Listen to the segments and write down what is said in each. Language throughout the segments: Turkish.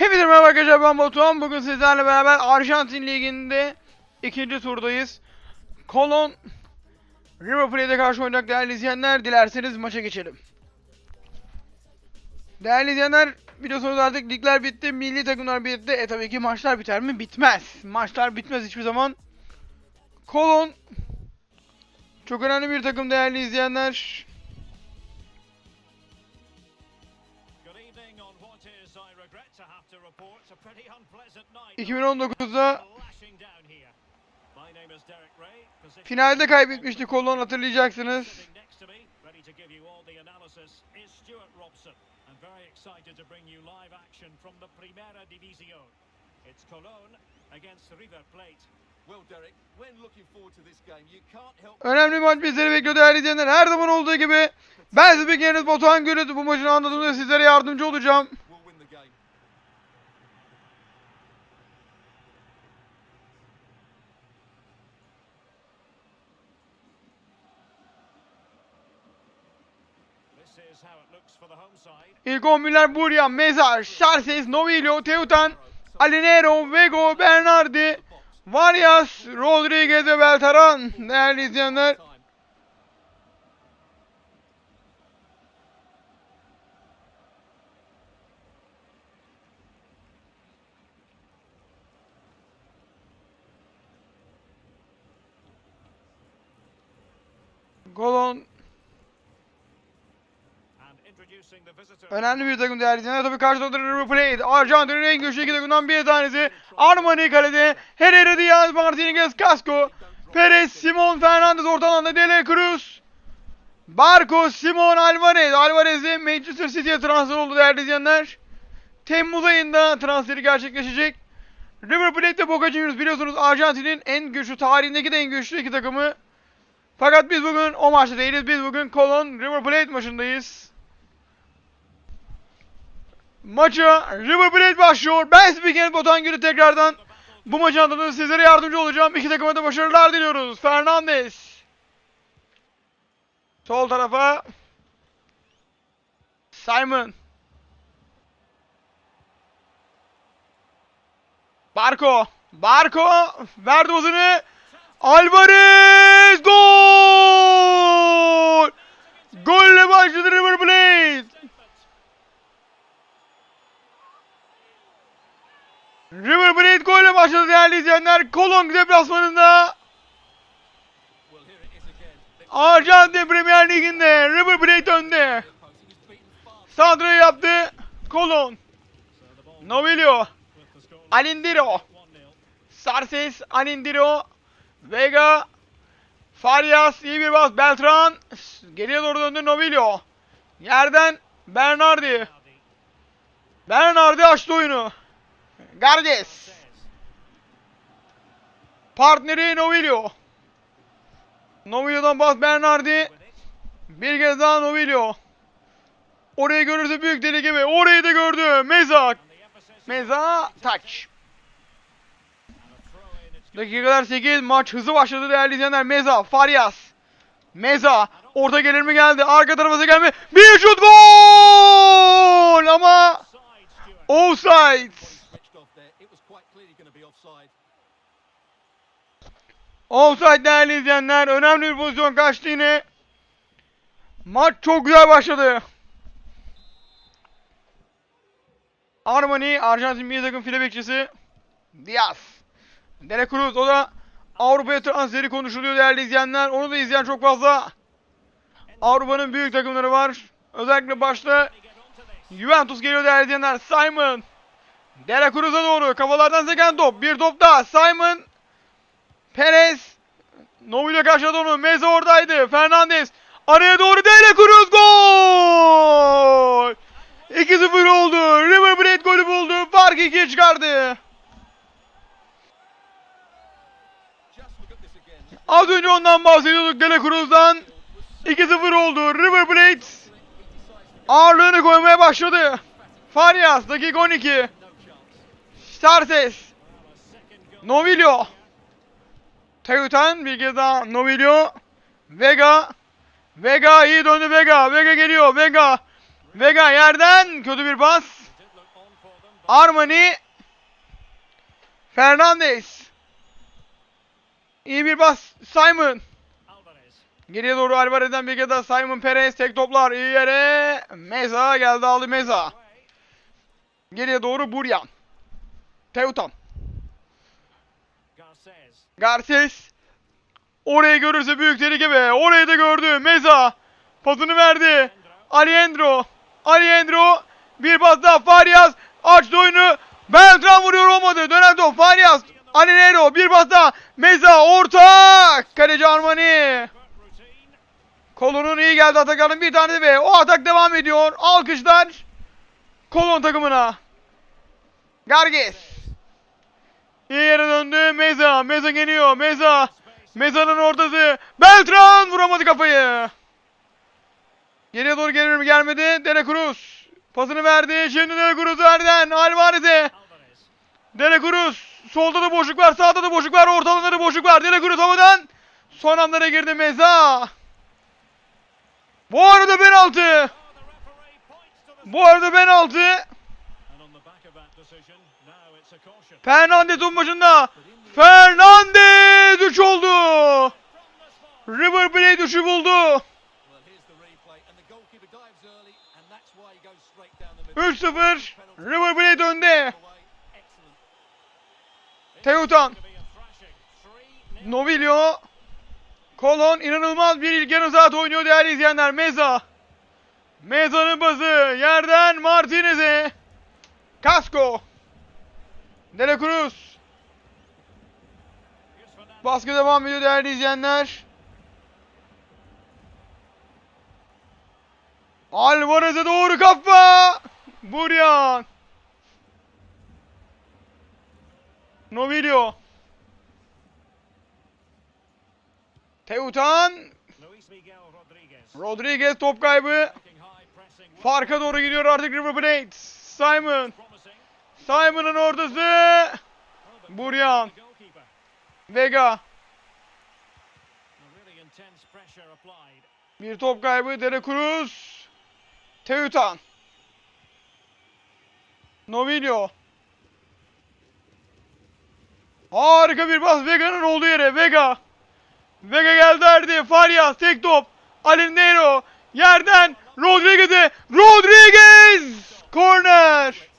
Hepinize merhaba arkadaşlar ben Batuhan. Bugün sizlerle beraber Arjantin Ligi'nde ikinci turdayız. Kolon River Plate'e karşı oynayacak değerli izleyenler. Dilerseniz maça geçelim. Değerli izleyenler biliyorsunuz artık ligler bitti, milli takımlar bitti. E tabii ki maçlar biter mi? Bitmez. Maçlar bitmez hiçbir zaman. Kolon çok önemli bir takım değerli izleyenler. 2019'da finalde kaybetmişti kolon hatırlayacaksınız. It's Cologne. Önemli maç bizleri bekliyor değerli izleyenler. Her zaman olduğu gibi ben sizin bekleyiniz Batuhan Gönül. Bu maçın anladığımda sizlere yardımcı olacağım. İlk 11'ler Burya, Mezar, Şarses, Novillo, Teutan, Alinero, Vego, Bernardi, Varias, Rodriguez ve Beltaran. Değerli izleyenler. Önemli bir takım değerli izleyenler. Tabii River Plate. Arjantin'in en güçlü iki takımdan bir tanesi. Armani kalede. Herrera Diaz, Martinez, Casco. Perez, Simon, Fernandez orta alanda Dele Cruz. Barco, Simon, Alvarez. Alvarez de Manchester City'ye transfer oldu değerli izleyenler. Temmuz ayında transferi gerçekleşecek. River Plate ve Boca Juniors biliyorsunuz Arjantin'in en güçlü, tarihindeki de en güçlü iki takımı. Fakat biz bugün o maçta değiliz. Biz bugün Colon River Plate maçındayız. Maça River Plate başlıyor. Ben spiker Botan Gülü tekrardan bu maçın adına sizlere yardımcı olacağım. İki takıma da başarılar diliyoruz. Fernandez. Sol tarafa Simon. Barco. Barco verdi uzunu. Alvarez gol! Golle başladı River Plate. River Plate golle başladı değerli izleyenler. Kolon deplasmanında. Arjantin Premier Ligi'nde River Plate önde. Sandro'yu yaptı. Kolon. Score Alindiro. 1-0. Sarses, Alindiro, Vega, Farias, iyi bir bas, Beltran, geriye doğru döndü Novillo. Yerden Bernardi. Bernardi açtı oyunu. Gardes. Partneri Novillo. Novillo'dan bas Bernardi. Bir kez daha Novillo. Orayı görürse büyük deli gibi. Orayı da gördü. Mezak. Meza touch. Dakikalar 8 maç hızlı başladı değerli izleyenler. Meza, Farias. Meza orta gelir mi geldi? Arka tarafa gelme. Bir şut gol! Ama offside. Offside değerli izleyenler. Önemli bir pozisyon kaçtı yine. Maç çok güzel başladı. Armani, Arjantin milli takım file bekçisi. Diaz. Dele Cruz o da Avrupa'ya transferi konuşuluyor değerli izleyenler. Onu da izleyen çok fazla. Avrupa'nın büyük takımları var. Özellikle başta Juventus geliyor değerli izleyenler. Simon. Dele Cruz'a doğru. Kafalardan seken top. Bir top daha. Simon. Perez. Novillo karşıladı onu. Meza oradaydı. Fernandez. Araya doğru Dele Cruz gol! 2-0 oldu. River Plate golü buldu. Farkı 2'ye çıkardı. Az önce ondan bahsediyorduk Dele Cruz'dan. 2-0 oldu. River Plate ağırlığını koymaya başladı. Farias dakika 12. No chance. Sartes. Novillo. Teutan bir kez daha Novillo. Vega. Vega iyi döndü Vega. Vega geliyor. Vega. Vega yerden kötü bir pas. Armani. Fernandez. İyi bir bas. Simon. Geriye doğru Alvarez'den bir kez daha Simon Perez tek toplar iyi yere. Meza geldi aldı Meza. Geriye doğru Buryan. Teutan. Garces. Orayı görürse büyük tehlike be. Orayı da gördü. Meza. Pasını verdi. Aliendro. Aliendro. Bir pas daha Farias. Açtı oyunu. Beltran vuruyor olmadı. Dönen top Farias. Aliendro. Bir pas daha. Meza. Orta. Kaleci Armani. Kolon'un iyi geldi Atakan'ın bir tane ve o atak devam ediyor. Alkışlar Kolon takımına. Garges. Meza. Geliyor. Meza. Meza'nın ortası. Beltran vuramadı kafayı. Geriye doğru gelir mi gelmedi. Dele Cruz. Pasını verdi. Şimdi Dele Cruz verden. Alvarez'e. Alvarez. Dele Cruz. Solda da boşluk var. Sağda da boşluk var. Ortalarda da boşluk var. Dele Cruz havadan. Son anlara girdi Meza. Bu arada penaltı. Bu arada penaltı. And on Fernandez 3 oldu. River Plate 3'ü buldu. Well, here's the replay, and the goalkeeper dives early, and that's why he goes straight down the middle. 3-0. River Plate önde. Teutan. To be a thrashing. 3-0. Novillo. Kolon inanılmaz bir ilk yarı oynuyor değerli izleyenler. Meza. Meza'nın bazı yerden Martinez'e. Casco. Dela Cruz. Baskı devam ediyor değerli izleyenler. Alvarez'e doğru kafa. Buryan. Novillo. Teutan. Rodriguez. Top kaybı. Farka doğru gidiyor artık River Plate. Simon. Simon'ın ortası. Buryan. Vega. Bir top kaybı Dele Cruz. Teutan. Novillo. Harika bir pas Vega'nın olduğu yere. Vega. Vega geldi erdi. Farias tek top. Alindero. Yerden Rodriguez'e. Rodriguez! Corner.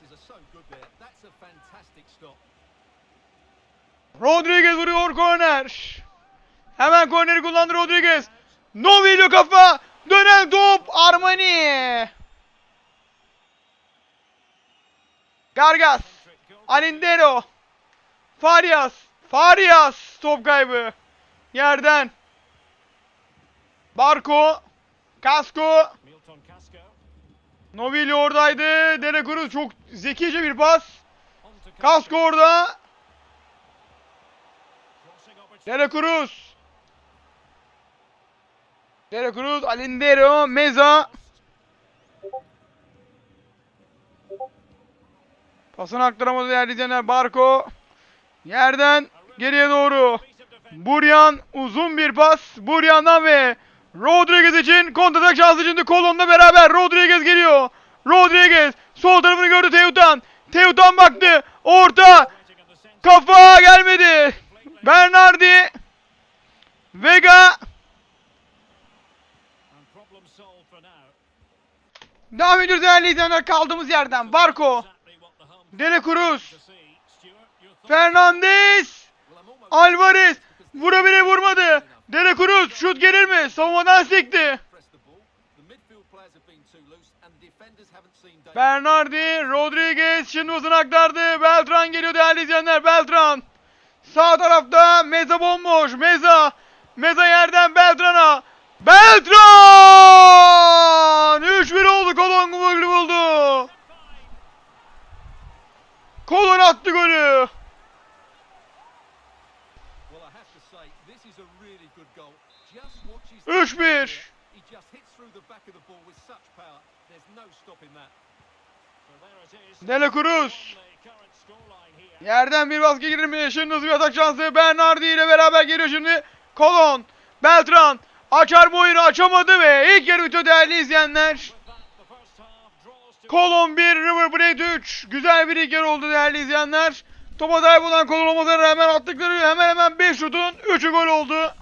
Rodriguez vuruyor korner. Hemen korneri kullandı Rodriguez. Novillo kafa. Dönen top Armani. Gargas. Alindero. Farias. Farias. Top kaybı. Yerden. Barco. Casco. Novillo oradaydı. Dele Cruz çok zekice bir pas. Casco orada. Dela Cruz. Dela Cruz, Alindero, Meza. Pasını aktaramadı değerli izleyenler. Barco. Yerden geriye doğru. Buryan uzun bir pas. Buryan'dan ve Rodriguez için kontratak şansı şimdi Kolon'la beraber Rodriguez geliyor. Rodriguez sol tarafını gördü Teutan. Teutan baktı. Orta. Fighting in the centre. Kafa gelmedi. Bernardi. Vega. And problem solved for now. Devam ediyoruz değerli izleyenler kaldığımız yerden. Barco. Dele Cruz. Fernandez. Alvarez. Vurabilir vurmadı. Dele Cruz şut gelir mi? Savunmadan sekti. Bernardi. Rodriguez. Şimdi uzun aktardı. Beltran geliyor değerli izleyenler. Beltran. Sağ tarafta Meza bomboş. Meza. Meza yerden Beltran'a. Beltran! That. So there it is. Dele Cruz. Yerden bir baskı mi? Şimdi hızlı bir atak şansı. Bernardi ile beraber geliyor şimdi. Kolon. Beltran. Açar boyunu açamadı ve ilk yarı bitiyor değerli izleyenler. Kolon 1, River Plate 3. Güzel bir ilk oldu değerli izleyenler. Topa sahip olan Kolon olmasına rağmen attıkları hemen hemen 5 şutun 3'ü gol oldu.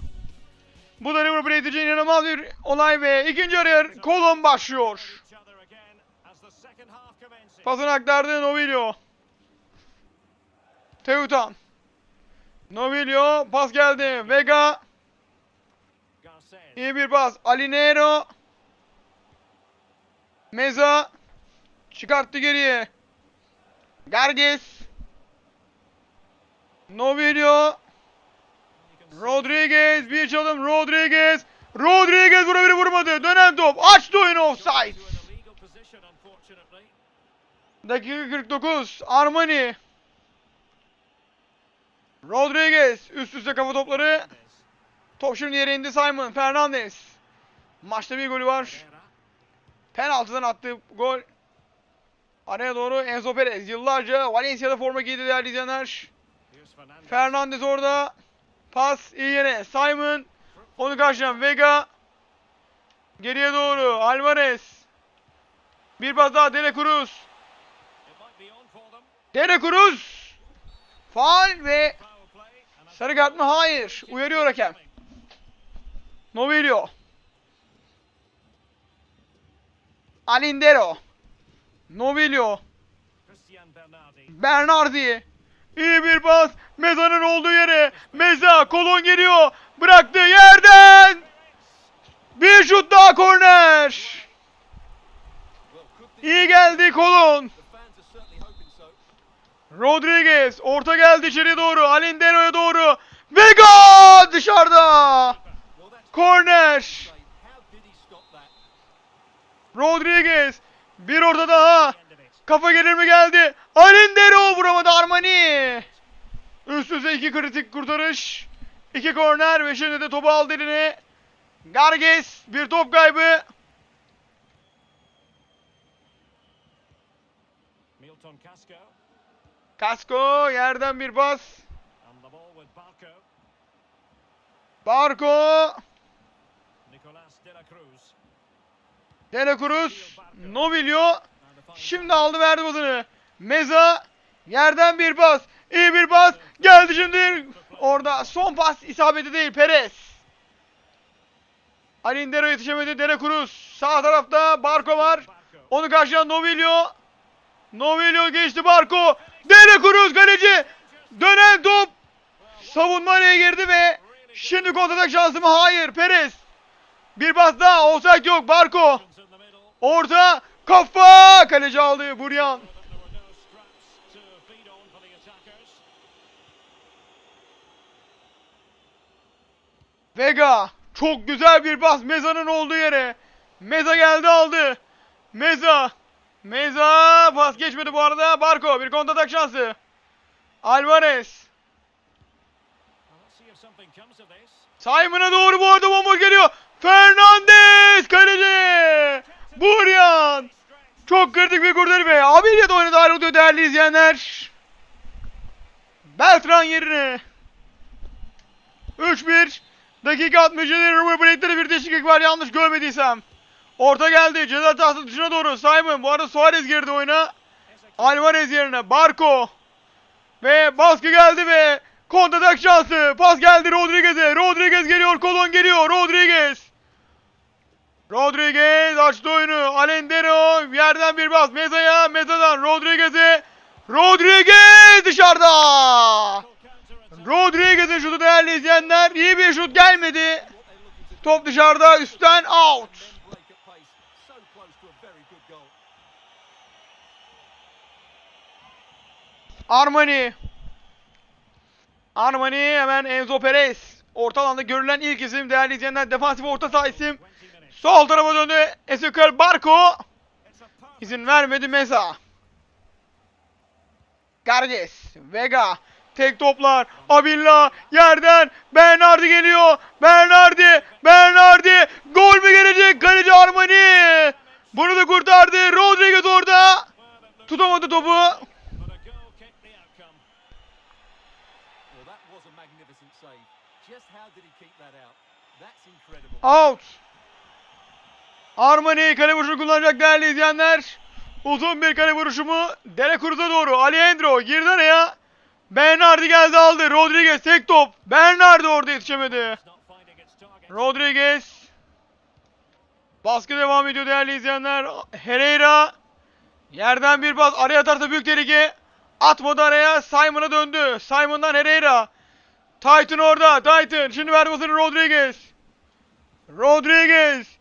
Bu da River Plate için inanılmaz bir olay ve ikinci yarı Kolon başlıyor. Pasını aktardı Novilio. Teutan. Novilio pas geldi. Vega iyi bir pas. Alinero. Meza çıkarttı geriye. Garges. Novilio. Rodriguez bir çalım Rodriguez. Rodriguez vurabilir vurmadı. Dönen top. Açtı oyunu offside. Dakika 49. Armani. Rodriguez. Üst üste kafa topları. Top şimdi yere indi Simon. Fernandez. Maçta bir golü var. Penaltıdan attığı gol. Araya doğru Enzo Perez. Yıllarca Valencia'da forma giydi değerli izleyenler. Fernandez orada. Pas iyi yere. Simon. Onu karşılayan Vega. Geriye doğru. Alvarez. Bir pas daha Dele Cruz. Dele Cruz. Faal ve sarı kart mı? Hayır. Uyarıyor hakem. Novilio. Alindero. Christian Bernardi. İyi bir pas. Meza'nın olduğu yere. Meza kolon geliyor. Bıraktığı yerden. Bir şut daha korner. İyi geldi kolon. Rodriguez orta geldi içeri doğru. Alindero'ya doğru. Vega dışarıda. Well, that's Korner. Rodriguez. Bir orta daha. Kafa gelir mi geldi? Alindero vuramadı Armani. Üst üste iki kritik kurtarış. iki korner ve şimdi de topu aldı eline. Garges bir top kaybı. Milton Casco. Kasko yerden bir Barco. Barco. Nicolas de la Cruz. De La Cruz. Novilio. Şimdi aldı verdi pasını. Meza. Yerden bir pas. İyi bir pas. Geldi şimdi. Orada son pas isabeti değil. Perez. Alindero yetişemedi. De La Cruz. Sağ tarafta Barco var. Onu karşılayan Novilio. Novilio geçti Barco. De La Cruz kaleci. Dönen top. Savunma araya girdi ve şimdi kontratak şansı mı? Hayır. Perez. Bir pas daha. Offside yok. Barco. Orta. Kafa. Kaleci aldı. Buryan. Vega. Çok güzel bir pas. Meza'nın olduğu yere. Meza geldi aldı. Meza. Meza. Pas geçmedi bu arada. Barco. Bir kontratak şansı. Alvarez. Simon'a doğru bu arada bomboş geliyor. Fernandez kaleci. Buryan. Çok kritik bir kurtarı ve de oyuna dahil oluyor değerli izleyenler. Beltran yerine. 3-1. Dakika 67 River Plate'de bir değişiklik var yanlış görmediysem. Orta geldi. Ceza sahası dışına doğru. Simon. Bu arada Suarez girdi oyuna. Alvarez yerine. Barco. Ve baskı geldi ve kontratak şansı. Pas geldi Rodriguez'e. Rodriguez geliyor. Kolon geliyor. Rodriguez. Rodriguez açtı oyunu. Alendero yerden bir pas. Meza'ya. Meza'dan Rodriguez'e. Rodriguez dışarıda. Rodriguez'in şutu değerli izleyenler. İyi bir şut gelmedi. Top dışarıda. Üstten out. Armani. Armani hemen Enzo Perez. Orta alanda görülen ilk isim değerli izleyenler. Defansif orta saha isim. 20 minutes. Sol tarafa döndü. A perfect İzin vermedi Meza. Garges. Vega. Tek toplar. Abilla. Yerden. Bernardi geliyor. Bernardi. Bernardi. Gol mü gelecek? Kaleci Armani. Bunu da kurtardı. Rodriguez orada. Tutamadı topu. out? Armani kale vuruşunu kullanacak değerli izleyenler. Uzun bir kale vuruşumu Dele Cruz'a doğru. Alejandro girdi araya. Bernardi geldi aldı. Rodriguez tek top. Bernardi orada yetişemedi. Rodriguez. Baskı devam ediyor değerli izleyenler. Herrera. Yerden bir pas. Araya atarsa büyük tehlike. Atmadı araya. Simon'a döndü. Simon'dan Herrera. Titan orada. Titan. Şimdi ver pasını Rodriguez. Rodriguez.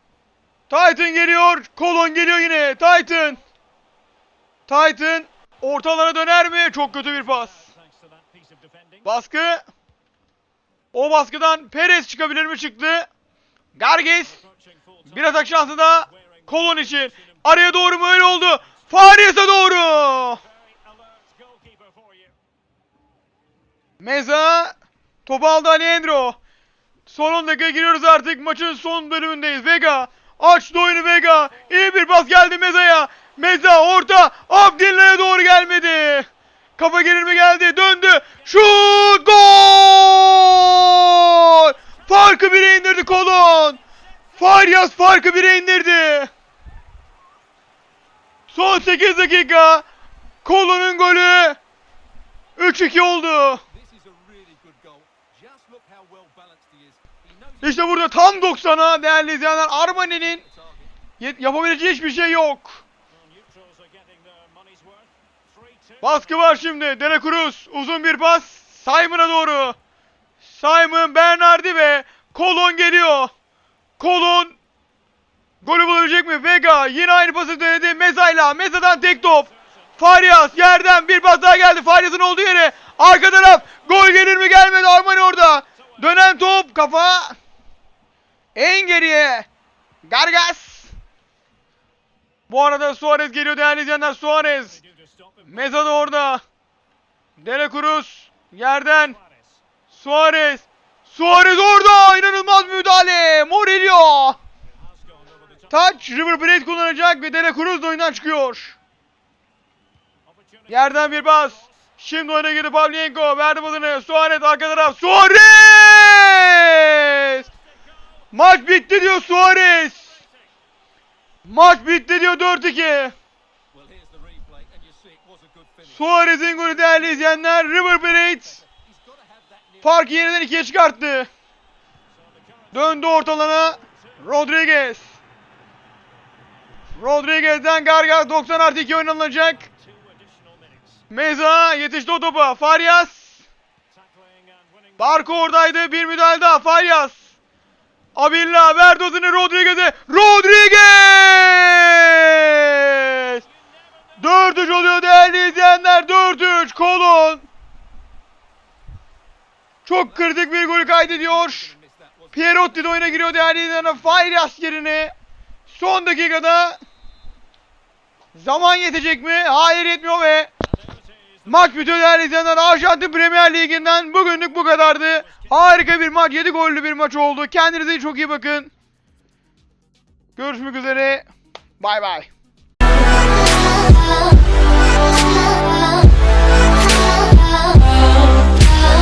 Titan geliyor. Kolon geliyor yine. Titan. Titan. Ortalara döner mi? Çok kötü bir pas. Baskı. O baskıdan Perez çıkabilir mi çıktı? Gargis. Bir atak şansı da Kolon için. Araya doğru mu öyle oldu? Farias'a doğru. Meza. Topu aldı Alejandro. Son 10 dakika giriyoruz artık. Maçın son bölümündeyiz. Vega. Açtı oyunu Vega. İyi bir pas geldi Meza'ya. Meza orta. Abdillah'a doğru gelmedi. Kafa gelir mi geldi? Döndü. Şut! Gol! Farkı bire indirdi Kolon. Farias farkı bire indirdi. Son 8 dakika. Kolon'un golü. 3-2 oldu. İşte burada tam 90'a değerli izleyenler Armani'nin yapabileceği hiçbir şey yok. Well, neutrals are getting their money's worth. 3-2. Baskı var şimdi. Dele Cruz uzun bir pas. Simon'a doğru. Simon, Bernardi ve Kolon geliyor. Kolon golü bulabilecek mi? Vega yine aynı pası denedi. Meza'yla. Meza'dan tek top. Farias yerden bir pas daha geldi. Farias'ın olduğu yere. Arka taraf. Gol gelir mi gelmedi. Armani orada. Dönen top. Kafa. En geriye. Gargas. Bu arada Suarez geliyor değerli izleyenler. Suarez. Meza da orada. Dele Cruz yerden. Suarez. Suarez. Orada. İnanılmaz müdahale. Murillo. Touch River Plate kullanacak ve Dele Cruz da oyundan çıkıyor. Yerden bir bas. Şimdi oyuna girdi Pavlenko. Verdi pasını. Suarez arka taraf. Suarez. Maç bitti diyor Suarez. Maç bitti diyor 4-2. Well, here's the replay, and you see it was a good finish. Suarez'in golü değerli izleyenler. River Plate farkı yeniden ikiye çıkarttı. Döndü ortalana. Rodriguez. Rodriguez'den Gargas 90 artı 2 oynanılacak. Meza yetişti o topa. Winning. Barco oradaydı. Bir müdahale daha. Farias. Abilla verdi hızını Rodriguez'e. Rodriguez! 4-3 oluyor değerli izleyenler. 4-3. Kolon. Çok kritik bir golü kaydediyor. Pierotti de oyuna giriyor değerli izleyenler. Farias yerine. Son dakikada zaman yetecek mi? Hayır yetmiyor ve Maç bitiyor değerli izleyenler. Arjantin Premier Ligi'nden bugünlük bu kadardı. Harika bir maç. 7 gollü bir maç oldu. Kendinize çok iyi bakın. Görüşmek üzere. Bay bay.